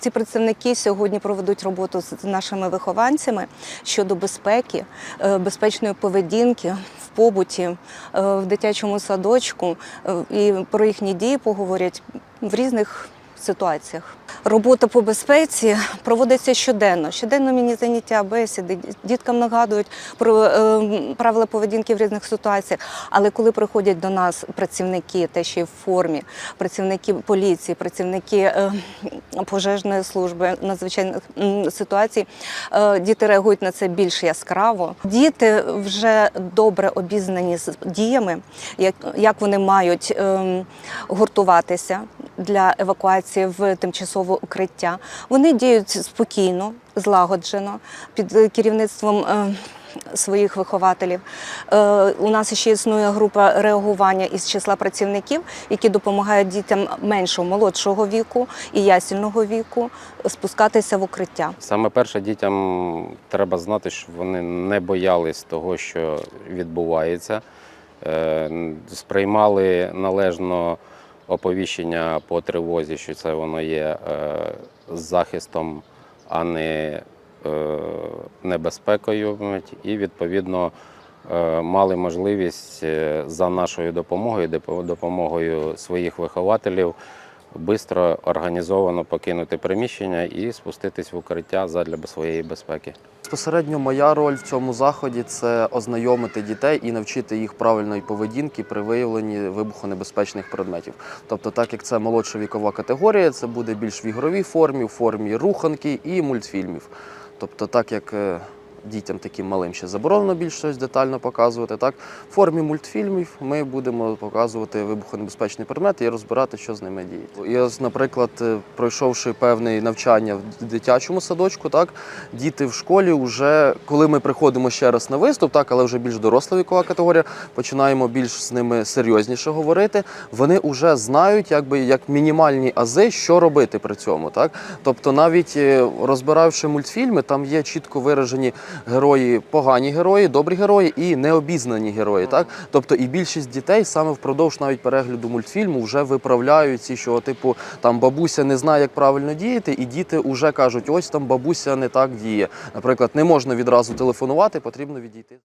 Ці працівники сьогодні проведуть роботу з нашими вихованцями щодо безпеки, е, безпечної поведінки в побуті, е, в дитячому садочку е, і про їхні дії поговорять в різних ситуаціях. Робота по безпеці проводиться щоденно. Щоденно міні заняття, бесіди. Діткам нагадують про е, правила поведінки в різних ситуаціях. Але коли приходять до нас працівники, те, що й в формі, працівники поліції, працівники е, пожежної служби надзвичайних ситуацій, е, діти реагують на це більш яскраво. Діти вже добре обізнані з діями, як, вони мають ем, гуртуватися для евакуації в тимчасове укриття. Вони діють спокійно, злагоджено під е, керівництвом. Своїх вихователів Е, у нас ще існує група реагування із числа працівників, які допомагають дітям меншого молодшого віку і ясільного віку спускатися в укриття. Саме перше дітям треба знати, щоб вони не боялись того, що відбувається, Е, сприймали належно оповіщення по тривозі, що це воно є е, захистом, а не небезпекою. І відповідно е, мали можливість е, за нашою допомогою, допомогою своїх вихователів бистро організовано покинути приміщення і спуститись в укриття задля своєї безпеки. Безпосередньо моя роль в цьому заході це ознайомити дітей і навчити їх правильної поведінки при виявленні вибухонебезпечних предметів. Тобто, так як це молодша вікова категорія, це буде більш в ігровій формі, в формі руханки і мультфільмів. Тобто, так як е, дітям таким малим ще заборонено більш щось детально показувати, так в формі мультфільмів ми будемо показувати вибухонебезпечні предмети і розбирати, що з ними. І ось, наприклад, е, пройшовши певне навчання в дитячому садочку, так діти в школі вже, коли ми приходимо ще раз на виступ, так, але вже більш доросла вікова категорія, починаємо більш з ними серйозніше говорити. Вони вже знають, якби як мінімальні ази, що робити при цьому. Так? Тобто, навіть е, розбиравши мультфільми, там є чітко виражені герої, погані герої, добрі герої і необізнані герої. Так? Тобто, і більшість дітей саме впродовж навіть перегляду мультфільму вже виправляють ці, що типу там бабуся не знає, як правильно діяти, і діти вже кажуть, ось там бабуся не так діє. Наприклад, не можна відразу телефонувати, потрібно відійти.